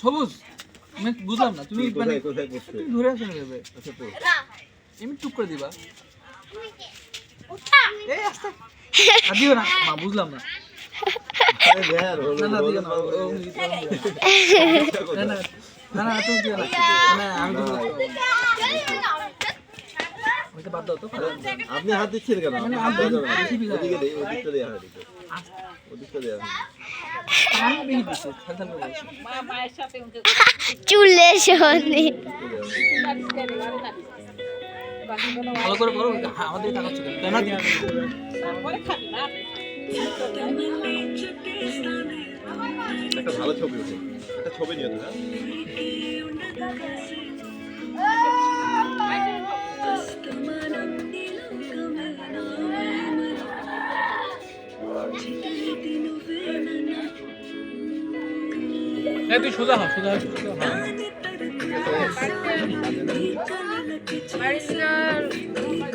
সবুজ আমি বুঝলাম না তুমি মানে তুমি ধরে আসো না এমনি টুক করে দিবা এই আস্তে আর দিও না বুঝলাম না না না না না না তুমি দিও না আমি আপনি হাত দিচ্ছেন কেন? মানে ওদিকটা দেওয়া হয় ওদিকটা দেওয়া হয়। দিচ্ছি চুলে শোনে। ভালো করে করো আমাদের টাকা না। একটা ভালো ছবি উঠে একটা ছবি নিয়ে তো হ্যাঁ তুই সোজা হ সোজা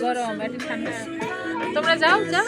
গরম একটু ঠান্ডা। তোমরা যাও যাও।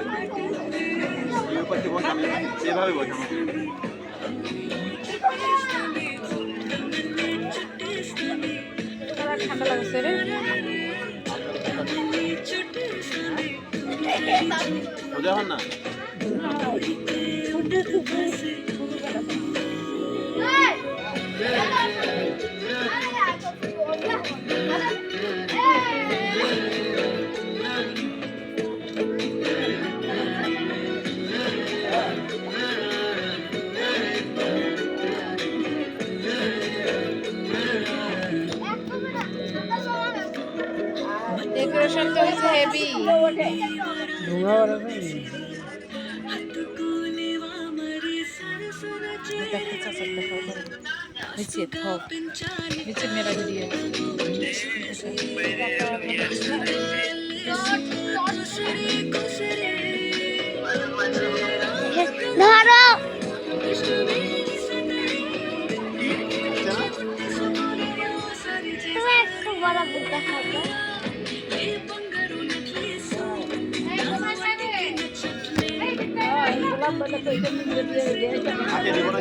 বস আমি এভাবে বস ঠান্ডা লাগছে রে না ডেকোরেশন তো হয়েছে হেভি নিচে থাক নিচে মেরা ভিডিও ধরো বড় বুদ্ধা আগে দেবো না